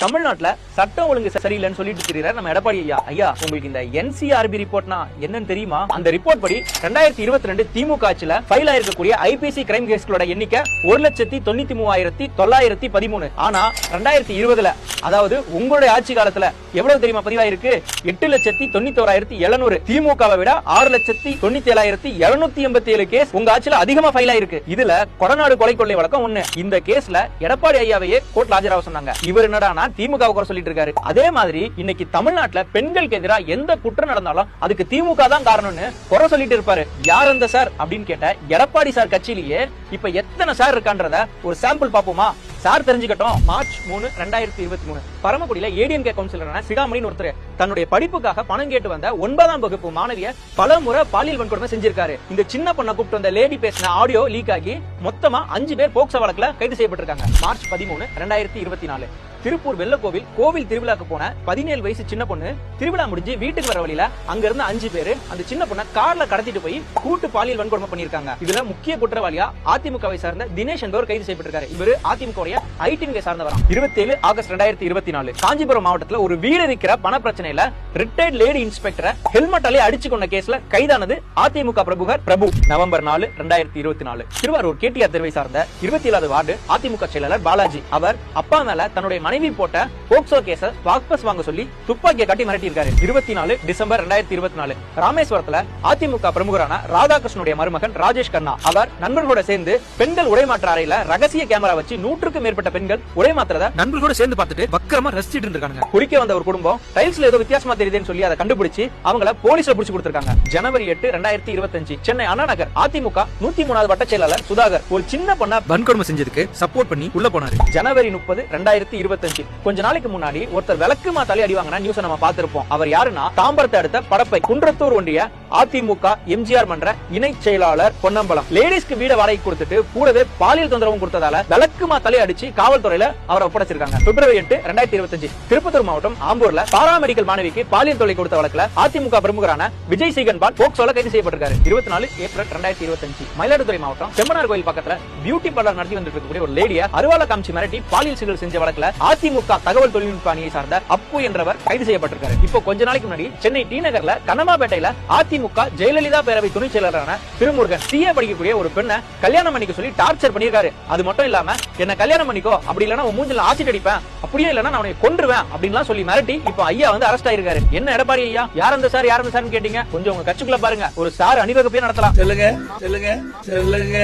தமிழ்நாட்டுல சட்டம் ஒழுங்கு சரியில்லைன்னு சொல்லிட்டு இருக்கிறார் நம்ம எடப்பாடி ஐயா. ஐயா உங்களுக்கு இந்த என்சிஆர்பி ரிப்போர்ட்னா என்னன்னு தெரியுமா? அந்த ரிப்போர்ட் படி ரெண்டாயிரத்தி இருபத்தி ரெண்டு திமுக ஆட்சியில ஃபைல் ஆயிருக்கக்கூடிய ஐபிசி கிரைம் கேஸ்களோட எண்ணிக்கை ஒரு லட்சத்தி தொண்ணூத்தி மூவாயிரத்தி தொள்ளாயிரத்தி பதிமூணு. ஆனா ரெண்டாயிரத்தி இருபதுல அதாவது உங்களுடைய ஆட்சி காலத்துல எவ்வளவு தெரியுமா பதிவாயிருக்கு? எட்டு லட்சத்தி தொண்ணூத்தி ஓராயிரத்தி எழுநூறு. திமுகவை விட ஆறு லட்சத்தி தொண்ணூத்தி ஏழாயிரத்தி எழுநூத்தி எண்பத்தி ஏழு கேஸ் உங்க ஆட்சியில அதிகமா ஃபைல் ஆயிருக்கு. இதுல கொடநாடு கொலை கொள்ளை வழக்கம் ஒண்ணு. இந்த கேஸ்ல எடப்பாடி ஐயாவையே கோர்ட்ல ஆஜராக சொன்னாங்க. இவர் தான் திமுக குறை சொல்லிட்டு இருக்காரு. அதே மாதிரி இன்னைக்கு தமிழ்நாட்டுல பெண்களுக்கு எதிராக எந்த குற்றம் நடந்தாலும் அதுக்கு திமுக தான் காரணம்னு குறை சொல்லிட்டு இருப்பாரு. யார் அந்த சார்? அப்படின்னு கேட்ட எடப்பாடி சார் கட்சியிலேயே இப்ப எத்தனை சார் இருக்கான்றத ஒரு சாம்பிள் பாப்போமா சார் தெரிஞ்சுக்கட்டும். மார்ச் மூணு ரெண்டாயிரத்தி இருபத்தி மூணு. பரமக்குடியில ஏடிஎம்கே கவுன்சிலரான சிகாமணின்னு ஒருத்தர் தன்னுடைய படிப்புக்காக பணம் கேட்டு வந்த ஒன்பதாம் வகுப்பு மாணவிய பல முறை பாலியல் வன்கொடுமை செஞ்சிருக்காரு. இந்த சின்ன பொண்ணை கூப்பிட்டு வந்த லேடி பேசின ஆடியோ லீக் ஆகி மொத்தமா அஞ்சு பேர் போக்சோ வழக்குல கைது செய்யப்பட்டிருக்காங்க. மார்ச் பதிமூணு ரெண்டாயிரத்தி இருபத்தி நாலு. திருப்பூர் வெள்ளக்கோவில் கோவில் திருவிழாக்கு போன பதினேழு வயசு சின்ன பொண்ணு திருவிழா முடிஞ்சு வீட்டுக்கு வர வழியில அங்க இருந்த அஞ்சு பேரு அந்த சின்ன பொண்ணை கார்ல கடத்திட்டு போய் கூட்டு பாலியல் வன்கொடுமை பண்ணிருக்காங்க இதுல முக்கிய குற்றவாளியா அதிமுகவை சார்ந்த தினேஷ் என்பவர் கைது செய்யப்பட்டிருக்காரு. இவரு அதிமுகவுடைய ஐடிவிகை சார்ந்தவராம். இருபத்தேழு ஆகஸ்ட் ரெண்டாயிரத்தி இருபத்தி நாலு காஞ்சிபுரம் மாவட்டத்துல ஒரு வீடு இருக்கிற பண பிரச்சனையில ரிட்டையர்ட் லேடி இன்ஸ்பெக்டரை ஹெல்மெட்டாலே அடிச்சு கொண்ட கேஸ்ல கைதானது அதிமுக பிரபுகர் பிரபு. நவம்பர் நாலு ரெண்டாயிரத்தி இருபத்தி நாலு திருவாரூர் கேடிஆர் தெருவை சார்ந்த இருபத்தி ஏழாவது வார்டு அதிமுக செயலாளர் பாலாஜி. அவர் அப்பா மேல தன்னுடைய மனைவி போட்ட போக்சோ கேஸ வாபஸ் வாங்க சொல்லி துப்பாக்கியை காட்டி மிரட்டியிருக்காரு. இருபத்தி நாலு டிசம்பர் ரெண்டாயிரத்தி இருபத்தி நாலு ராமேஸ்வரத்துல அதிமுக பிரமுகரான ராதாகிருஷ்ணனுடைய மருமகன் ராஜேஷ் கண்ணா. அவர் நண்பர்களோட சேர்ந்து பெண்கள் உடைமாற்ற அறையில ரகசிய கேமரா வச்சு நூற்றுக்கு நூற்றுக்கும் மேற்பட்ட பெண்கள் உடைமாத்துறத நண்பர்களோட சேர்ந்து பார்த்துட்டு வக்கரமா ரசிச்சிட்டு இருந்திருக்காங்க குடிக்க வந்த ஒரு குடும்பம் டைல்ஸ்ல ஏதோ வித்தியாசமா தெரியுதுன்னு சொல்லி அதை கண்டுபிடிச்சு அவங்கள போலீஸ்ல புடிச்சு கொடுத்திருக்காங்க. ஜனவரி எட்டு ரெண்டாயிரத்தி இருபத்தஞ்சு சென்னை அண்ணா நகர் அதிமுக நூத்தி மூணாவது வட்ட செயலாளர் சுதாகர். ஒரு சின்ன பொண்ண வன்கொடுமை செஞ்சதுக்கு சப்போர்ட் பண்ணி உள்ள போனாரு. ஜனவரி முப்பது ரெண்டாயிரத்தி இருபத்தஞ்சு. கொஞ்ச நாளைக்கு முன்னாடி ஒருத்தர் விளக்கு மாத்தாலே அடி வாங்கின நியூஸ் நம்ம பார்த்திருப்போம். அவர் யாருன்னா தாம்பரத்தை அடுத்த படப்பை குன்றத்தூர் ஒன்றிய அதிமுக எம்ஜிஆர் மன்ற இணை செயலாளர் பொன்னம்பலம். லேடிஸ்க்கு வீட வாடகை கொடுத்துட்டு கூடவே பாலியல் தொந்தரவும் கொடுத்ததால வழக்குமா தலை அடிச்சு காவல்துறையில அவரை ஒப்படைச்சிருக்காங்க. பிப்ரவரி எட்டு ரெண்டாயிரத்தி இருபத்தஞ்சு திருப்பத்தூர் மாவட்டம் ஆம்பூர்ல பாராமெடிக்கல் மாணவிக்கு பாலியல் தொலை கொடுத்த வழக்குல அதிமுக பிரமுகரான விஜய் சீகன் பால் போக்சோல கைது செய்யப்பட்டிருக்காரு. இருபத்தி நாலு ஏப்ரல் ரெண்டாயிரத்தி இருபத்தஞ்சு மயிலாடுதுறை மாவட்டம் செம்மனார் கோயில் பக்கத்துல பியூட்டி பார்லர் நடத்தி வந்துட்டு இருக்கக்கூடிய ஒரு லேடிய அருவால காமிச்சு மிரட்டி பாலியல் சிகல் செஞ்ச வழக்குல அதிமுக தகவல் தொழில்நுட்ப அணியை சார்ந்த அப்பு என்றவர் கைது செய்யப்பட்டிருக்காரு. இப்போ கொஞ்ச நாளைக்கு முன்னாடி சென்னை டி நகர்ல கனமாபேட்டையில அதிமுக ஜெயலலிதா பேரவை துணை செயலரான திருமுருகன் சிஏ படிக்கக்கூடிய ஒரு பெண்ணை கல்யாணம் பண்ணிக்க சொல்லி டார்ச்சர் பண்ணியிருக்காரு. அது மட்டும் இல்லாம என்ன கல்யாணம் பண்ணிக்கோ அப்படி இல்லனா உன் மூஞ்சில ஆசிட் அடிப்பேன் அப்படியே இல்லன்னா நான் உன்னை கொன்றுவேன் அப்படின்லாம் சொல்லி மிரட்டி இப்போ ஐயா வந்து அரெஸ்ட் ஆயிருக்காரு. என்ன எடப்பாடி ஐயா? யார் அந்த சார் யார் அந்த சார்னு கேட்டீங்க? கொஞ்சம் உங்க கட்சிக்குள்ள பாருங்க. ஒரு சார் அணிவகுப்பே நடத்தலாம். சொல்லுங்க சொல்லுங்க சொல்லுங்க.